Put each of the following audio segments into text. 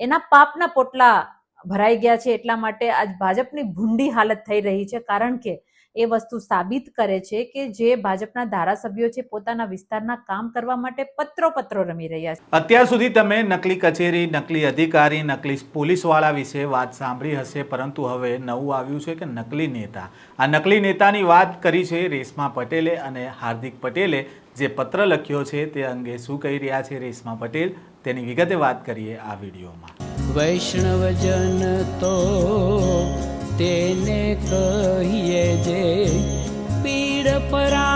એના પાપના પોટલા ભરાઈ ગયા છે એટલા માટે આજ ભાજપની ભૂંડી હાલત થઈ રહી છે, કારણ કે એ વસ્તુ સાબિત કરે છે કે જે ભાજપના ધારાસભ્યો છે પોતાના વિસ્તારના કામ કરવા માટે પત્રો પત્રો રમી રહ્યા છે. અત્યાર સુધી તમે નકલી કચેરી, નકલી અધિકારી, નકલી પોલીસવાળા વિશે વાત સાંભળી હશે, પરંતુ હવે નવું આવ્યું છે કે નકલી નેતા. આ નકલી નેતાની વાત કરી છે રેશમા પટેલે અને હાર્દિક પટેલે. જે પત્ર લખ્યો છે તે અંગે શું કહી રહ્યા છે રેશમા પટેલ, તેની વિગતે વાત કરીએ આ વિડીયોમાં. વૈષ્ણવજન તો તેને કહીએ જે પીડ પરાઈ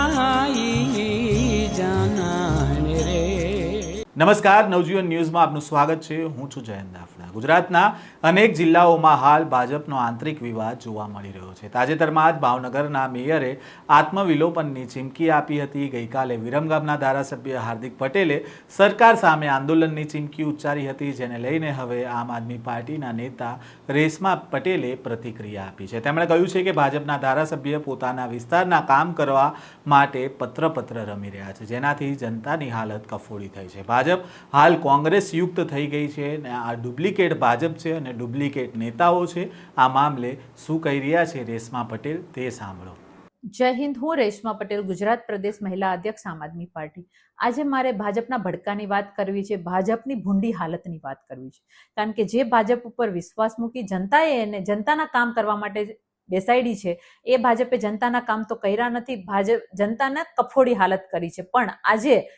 નમસ્કાર, નવજીવન ન્યૂઝમાં આપનું સ્વાગત છે. હું છું જયંત દાફડા ગુજરાતના અનેક જિલ્લાઓમાં હાલ ભાજપનો આંતરિક વિવાદ જોવા મળી રહ્યો છે. તાજેતરમાં જ ભાવનગરના મેયરે આત્મવિલોપનની ચીમકી આપી હતી. ગઈકાલે વિરમગામના ધારાસભ્ય હાર્દિક પટેલે સરકાર સામે આંદોલનની ચીમકી ઉચ્ચારી હતી, જેને લઈને હવે આમ આદમી પાર્ટીના નેતા રેશમા પટેલે પ્રતિક્રિયા આપી છે. તેમણે કહ્યું છે કે ભાજપના ધારાસભ્ય પોતાના વિસ્તારના કામ કરવા માટે પત્ર પત્ર રમી રહ્યા છે. જેનાથી જનતાની હાલત કફોડી થઈ છે. ભાજપ હાલ કોંગ્રેસ યુક્ત થઈ ગઈ છે અને આ ડુપ્લિકેટ ભાજપ છે અને ડુપ્લિકેટ નેતાઓ છે. આ મામલે શું કહી રહ્યા છે રેશમા પટેલ તે સાંભળો. જય હિન્દ, હું રેશમા પટેલ, ગુજરાત પ્રદેશ મહિલા અધ્યક્ષ, આમ આદમી પાર્ટી. આજે મારે ભાજપના ભડકાની વાત કરવી છે, ભાજપની ભૂંડી હાલતની વાત કરવી છે. કારણ કે જે ભાજપ ઉપર વિશ્વાસ મૂકી જનતાએ એને, જનતાના કામ કરવા માટે બેસાડી છે, એ ભાજપે જનતાના કામ તો કર્યા નથી. ભાજપ જનતાને કફોડી હાલત કરી છે. પણ આજે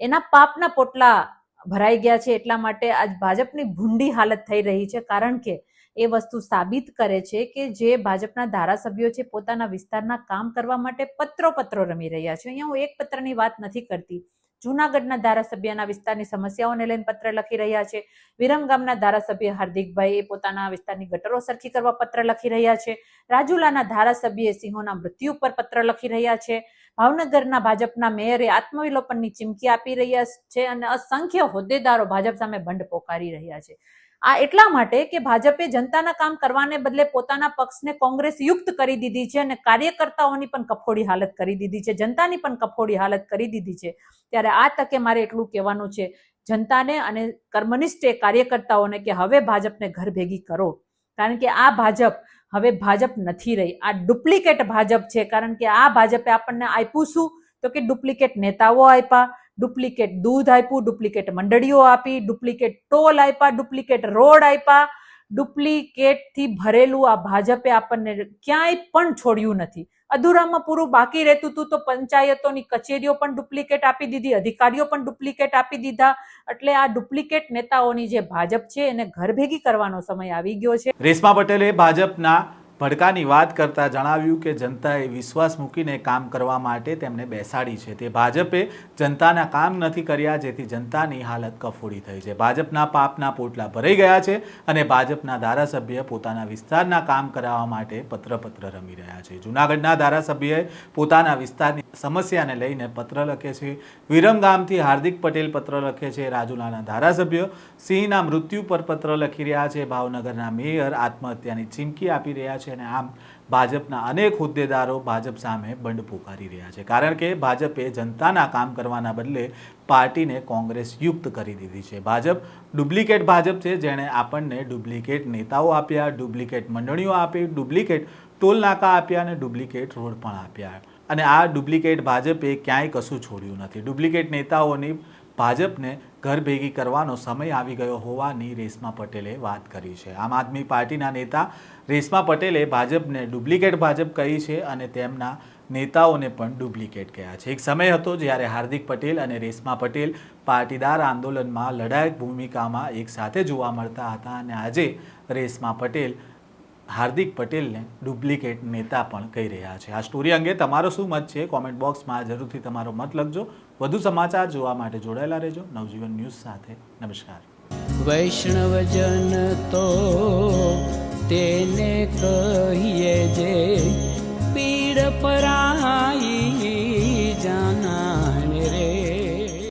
એના પાપના પોટલા ભરાઈ ગયા છે એટલા માટે આજ ભાજપની ભૂંડી હાલત થઈ રહી છે. કારણ કે એ વસ્તુ સાબિત કરે છે કે જે ભાજપના ધારાસભ્યો છે પોતાના વિસ્તારના કામ કરવા માટે પત્રો પત્રો રમી રહ્યા છે. અહીંયા હું એક પત્રની વાત નથી કરતી. જુનાગઢના ધારાસભ્યના વિસ્તારની સમસ્યાઓને લઈને પત્ર લખી રહ્યા છે. વિરમગામના ધારાસભ્ય હાર્દિકભાઈ એ પોતાના વિસ્તારની ગટરો સરખી કરવા પત્ર લખી રહ્યા છે. રાજુલાના ધારાસભ્ય સિંહોના મૃત્યુ પર પત્ર લખી રહ્યા છે. ભાવનગરના ભાજપના મેયરે આત્મવિલોપનની ચીમકી આપી રહ્યા છે અને અસંખ્ય હોદ્દેદારો ભાજપ સામે બંધ પોકારી રહ્યા છે. આ એટલા માટે કે ભાજપે જનતાના કામ કરવાને બદલે પોતાના પક્ષને કોંગ્રેસ યુક્ત કરી દીધી છે અને કાર્યકર્તાઓની પણ કફોડી હાલત કરી દીધી છે, જનતાની પણ કફોડી હાલત કરી દીધી છે. ત્યારે આ તકે મારે એટલું કહેવાનું છે, જનતાને અને કર્મનિષ્ઠ કાર્યકર્તાઓને કે હવે ભાજપને ઘર ભેગી કરો. કારણ કે આ ભાજપ હવે ભાજપ નથી રહી. આ ડુપ્લિકેટ ભાજપ છે. કારણ કે આ ભાજપે આપણને આપ્યું શું? તો કે ડુપ્લિકેટ નેતાઓ આપ્યા, ડુપ્લિકેટ દૂધ આપ્યું, ડુપ્લિકેટ મંડળીઓ આપી, ડુપ્લિકેટ ટોલ આપ્યા, ડુપ્લિકેટ રોડ આપ્યા. ડુપ્લિકેટથી ભરેલું આ ભાજપે આપણને ક્યાંય પણ છોડ્યું નથી. અધૂરામાં પૂરું બાકી રહેતું હતું તો પંચાયતોની કચેરીઓ પણ ડુપ્લિકેટ આપી દીધી, અધિકારીઓ પણ ડુપ્લિકેટ આપી દીધા. એટલે આ ડુપ્લિકેટ નેતાઓની જે ભાજપ છે એને ઘર ભેગી કરવાનો સમય આવી ગયો છે. રેશમા પટેલે ભાજપના ભડકાની વાત કરતા જણાવ્યું કે જનતાએ વિશ્વાસ મૂકીને કામ કરવા માટે તેમને બેસાડી છે. તે ભાજપે જનતાના કામ નથી કર્યા, જેથી જનતાની હાલત કફોડી થઈ છે. ભાજપના પાપના પોટલા ભરાઈ ગયા છે અને ભાજપના ધારાસભ્ય પોતાના વિસ્તારના કામ કરાવવા માટે પત્ર પત્ર રમી રહ્યા છે. જૂનાગઢના ધારાસભ્યએ પોતાના વિસ્તારની સમસ્યાને લઈને પત્ર લખે છે. વિરમગામથી હાર્દિક પટેલ પત્ર લખે છે. રાજુલાના ધારાસભ્ય સિંહના મૃત્યુ પર પત્ર લખી રહ્યા છે. ભાવનગરના મેયર આત્મહત્યાની ચીમકી આપી રહ્યા છે. અને આમ ભાજપના અનેક હોદ્દેદારો ભાજપ સામે બંડ પોકારી રહ્યા છે. કારણ કે ભાજપે જનતાના કામ કરવાના બદલે પાર્ટીને કોંગ્રેસ યુક્ત કરી દીધી છે. ભાજપ ડુપ્લિકેટ ભાજપ છે જેણે આપણને ડુપ્લિકેટ નેતાઓ આપ્યા, ડુપ્લિકેટ મંડળીઓ આપી, ડુપ્લિકેટ ટોલ નાકા આપ્યા અને ડુપ્લિકેટ રોડ પણ આપ્યા. અને આ ડુપ્લિકેટ ભાજપે ક્યાંય કશું છોડ્યું નથી. ડુપ્લિકેટ નેતાઓની ભાજપને ઘર ભેગી કરવાનો સમય આવી ગયો હોવાની રેશમા પટેલે વાત કરી છે. આમ આદમી પાર્ટીના નેતા રેશમા પટેલે ભાજપને ડુપ્લિકેટ ભાજપ કહી છે અને તેમના નેતાઓને પણ ડુપ્લિકેટ કહ્યા છે. એક સમય હતો જ્યારે હાર્દિક પટેલ અને રેશમા પટેલ પાટીદાર આંદોલનમાં લડાયક ભૂમિકામાં એક સાથે જોવા મળતા હતા અને આજે રેશમા પટેલ હાર્દિક પટેલને ડુપ્લિકેટ નેતા પણ કહી રહ્યા છે. આ સ્ટોરી અંગે તમારો શું મત છે? કોમેન્ટ બોક્સમાં જરૂરથી તમારો મત લખજો. વધુ સમાચાર જોવા માટે જોડાયેલા રહેજો. નવજીવન ન્યૂઝ સાથે નમસ્કાર. વૈષ્ણવજન તો તેને કહીએ જે પીડ પરાઈ